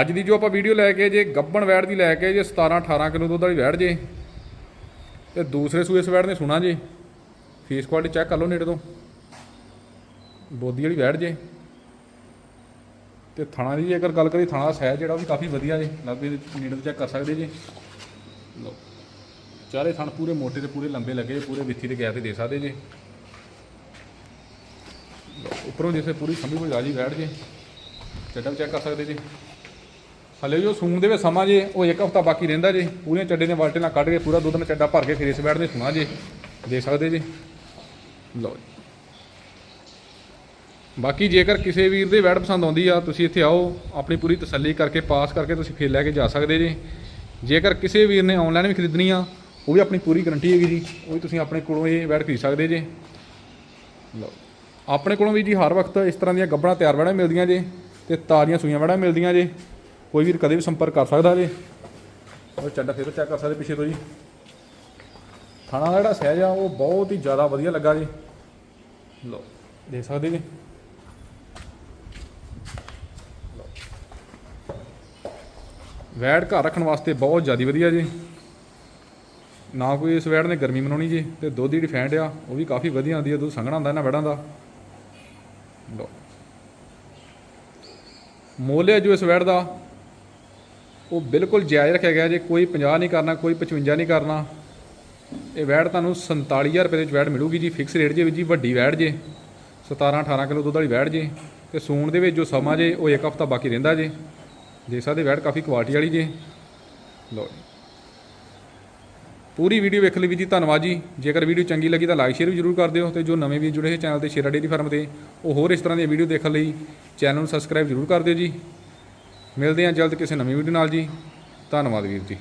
ਅੱਜ ਦੀ ਜੋ ਆਪਾਂ ਵੀਡੀਓ ਲੈ ਕੇ ਜੇ ਗੱਬਣ ਵੈੜ ਦੀ ਲੈ ਕੇ ਜੇ 17 18 ਕਿਲੋ ਦੁੱਧ ਵਾਲੀ ਵੈੜ ਜੇ, ਤੇ ਦੂਸਰੇ ਸੂਏ ਇਸ ਨੇ ਸੁਣਾ ਜੇ, ਫੇਸ ਕੁਆਲਿਟੀ ਚੈੱਕ ਕਰ ਲਓ ਨੇੜੇ ਤੋਂ। ਬੋਦੀ ਵਾਲੀ ਵੈੜ ਜੇ। ਤੇ ਥਾਣਾ ਦੀ ਜੇਕਰ ਗੱਲ ਕਰੀ ਥਾਣਾ ਦਾ ਸਾਈਜ਼ ਜਿਹੜਾ ਉਹ ਵੀ ਕਾਫੀ ਵਧੀਆ ਜੇ, ਲੱਗੇ ਨੇੜੇ ਤੋਂ ਚੈੱਕ ਕਰ ਸਕਦੇ ਜੇ। ਲਓ। ਚਾਰੇ ਥਣ ਪੂਰੇ ਮੋਟੇ ਤੇ ਪੂਰੇ ਲੰਬੇ ਲੱਗੇ, ਪੂਰੇ ਵਿੱਥੀ 'ਤੇ ਗੈਪ ਤੇ ਦੇ ਸਕਦੇ ਜੇ। ਉੱਪਰੋਂ ਜਿਸੇ ਪੂਰੀ ਸੰਭੀ ਕੋਈ ਰਾਜੀ ਵੈੜ ਜੇ ਚੱਡਾ ਵੀ ਚੈੱਕ ਕਰ ਸਕਦੇ ਜੀ। ਹਲੇ ਜੋ ਸੂਣ ਦੇ ਵਿੱਚ ਸਮਾਂ ਜੇ, ਉਹ ਇੱਕ ਹਫਤਾ ਬਾਕੀ ਰਹਿੰਦਾ ਜੇ, ਪੂਰੀਆਂ ਚੱਡੇ ਦੇ ਵਾਲਟੇ ਨਾਲ ਕੱਢ ਕੇ ਪੂਰਾ ਦੁੱਧ ਨਾਲ ਚੱਡਾ ਭਰ ਕੇ ਫਿਰ ਇਸ ਵੈੜ ਦੇ ਸੁਣਾ ਜੇ, ਦੇ ਸਕਦੇ ਜੇ। ਲਓ ਜੀ। ਬਾਕੀ ਜੇਕਰ ਕਿਸੇ ਵੀਰ ਦੇ ਵੈੜ ਪਸੰਦ ਆਉਂਦੀ ਆ, ਤੁਸੀਂ ਇੱਥੇ ਆਓ, ਆਪਣੀ ਪੂਰੀ ਤਸੱਲੀ ਕਰਕੇ, ਪਾਸ ਕਰਕੇ ਤੁਸੀਂ ਫਿਰ ਲੈ ਕੇ ਜਾ ਸਕਦੇ ਜੇ। ਜੇਕਰ ਕਿਸੇ ਵੀਰ ਨੇ ਆਨਲਾਈਨ ਵੀ ਖਰੀਦਣੀ ਆ, ਉਹ ਵੀ ਆਪਣੀ ਪੂਰੀ ਗਾਰੰਟੀ ਹੈਗੀ ਜੀ, ਉਹ ਵੀ ਤੁਸੀਂ ਆਪਣੇ ਕੋਲੋਂ ਇਹ ਵੈੜ ਖਰੀਦ ਸਕਦੇ ਜੇ। ਲਓ ਆਪਣੇ ਕੋਲੋਂ ਵੀ ਜੀ ਹਰ ਵਕਤ ਇਸ ਤਰ੍ਹਾਂ ਦੀਆਂ ਗੱਬੜਾਂ ਤਿਆਰ ਵੈੜਾਂ ਮਿਲਦੀਆਂ ਜੇ, ਤੇ ਤਾਜ਼ੀਆਂ ਸੂਈਆਂ ਵੈੜਾਂ ਮਿਲਦੀਆਂ ਜੇ। ਕੋਈ ਵੀਰ ਕਦੇ ਵੀ ਸੰਪਰਕ ਕਰ ਸਕਦਾ ਜੇ ਉਹ ਚੱਡਾ ਫਿਰ ਚੈੱਕ ਕਰ ਸਕਦੇ ਪਿੱਛੇ ਤੋਂ ਜੀ। ਥਾਣਾ ਦਾ ਜਿਹੜਾ ਸਹਿਜ ਆ, ਉਹ ਬਹੁਤ ਹੀ ਜ਼ਿਆਦਾ ਵਧੀਆ ਲੱਗਾ ਜੀ। ਲਓ, ਦੇਖ ਸਕਦੇ ਜੀ। ਵੈੜ ਘਰ ਰੱਖਣ ਵਾਸਤੇ ਬਹੁਤ ਜ਼ਿਆਦਾ ਵਧੀਆ ਜੀ। ਨਾ ਕੋਈ ਇਸ ਵੈੜ ਨੇ ਗਰਮੀ ਮਨਾਉਣੀ ਜੀ, ਤੇ ਦੁੱਧ ਦੀ ਜਿਹੜੀ ਫੈਂਟ ਆ, ਉਹ ਵੀ ਕਾਫੀ ਵਧੀਆ ਆਉਂਦੀ ਹੈ ਦੁੱਧ ਸੰਘਣਾ ਹੁੰਦਾ ਇਹਨਾਂ ਵੈੜਾਂ ਦਾ। ਲਓ। ਮੁੱਲ ਹੈ ਜੋ ਇਸ ਵੈੜ ਦਾ। ਉਹ ਬਿਲਕੁਲ ਜਾਇਜ਼ ਰੱਖਿਆ ਗਿਆ ਜੇ ਕੋਈ 50 ਨਹੀਂ ਕਰਨਾ, ਕੋਈ 55 ਨਹੀਂ ਕਰਨਾ। ਇਹ ਵੈੜ ਤੁਹਾਨੂੰ 47000 ਰੁਪਏ ਦੇ ਵਿੱਚ ਵੈੜ ਮਿਲੂਗੀ ਜੀ ਫਿਕਸ ਰੇਟ ਜੇ ਵਿੱਚ ਜੀ, ਵੱਡੀ ਵੈੜ ਜੇ। 17 18 ਕਿਲੋ ਦੁੱਧ ਵਾਲੀ ਵੈੜ ਜੇ। ਤੇ ਸੂਣ ਦੇ ਵਿੱਚ ਜੋ ਸਮਾਂ ਜੇ, ਉਹ ਇੱਕ ਹਫਤਾ ਬਾਕੀ ਰਹਿੰਦਾ ਜੇ। ਦੇਖ ਸਕਦੇ ਵੈੜ ਕਾਫੀ ਕੁਆਲਿਟੀ ਵਾਲੀ ਜੇ। ਲੋ ਪੂਰੀ ਵੀਡੀਓ ਵੇਖ ਲਈ ਵੀ ਜੀ ਧੰਨਵਾਦ ਜੀ। ਜੇਕਰ ਵੀਡੀਓ ਚੰਗੀ ਲੱਗੀ ਤਾਂ ਲਾਈਕ ਸ਼ੇਅਰ ਵੀ ਜਰੂਰ ਕਰ ਦਿਓ। ਤੇ ਜੋ ਨਵੇਂ ਵੀ ਜੁੜੇ ਹੋਏ ਚੈਨਲ ਤੇ ਸ਼ੇਰਾ ਡੇਰੀ ਫਾਰਮ ਤੇ, ਉਹ ਹੋਰ ਇਸ ਤਰ੍ਹਾਂ ਦੀਆਂ ਵੀਡੀਓ ਦੇਖਣ ਲਈ ਚੈਨਲ ਨੂੰ ਸਬਸਕ੍ਰਾਈਬ ਜਰੂਰ ਕਰ ਦਿਓ ਜੀ। ਮਿਲਦੇ ਹਾਂ ਜਲਦ ਕਿਸੇ ਨਵੀਂ ਵੀਡੀਓ ਨਾਲ ਜੀ। ਧੰਨਵਾਦ ਵੀਰ ਜੀ।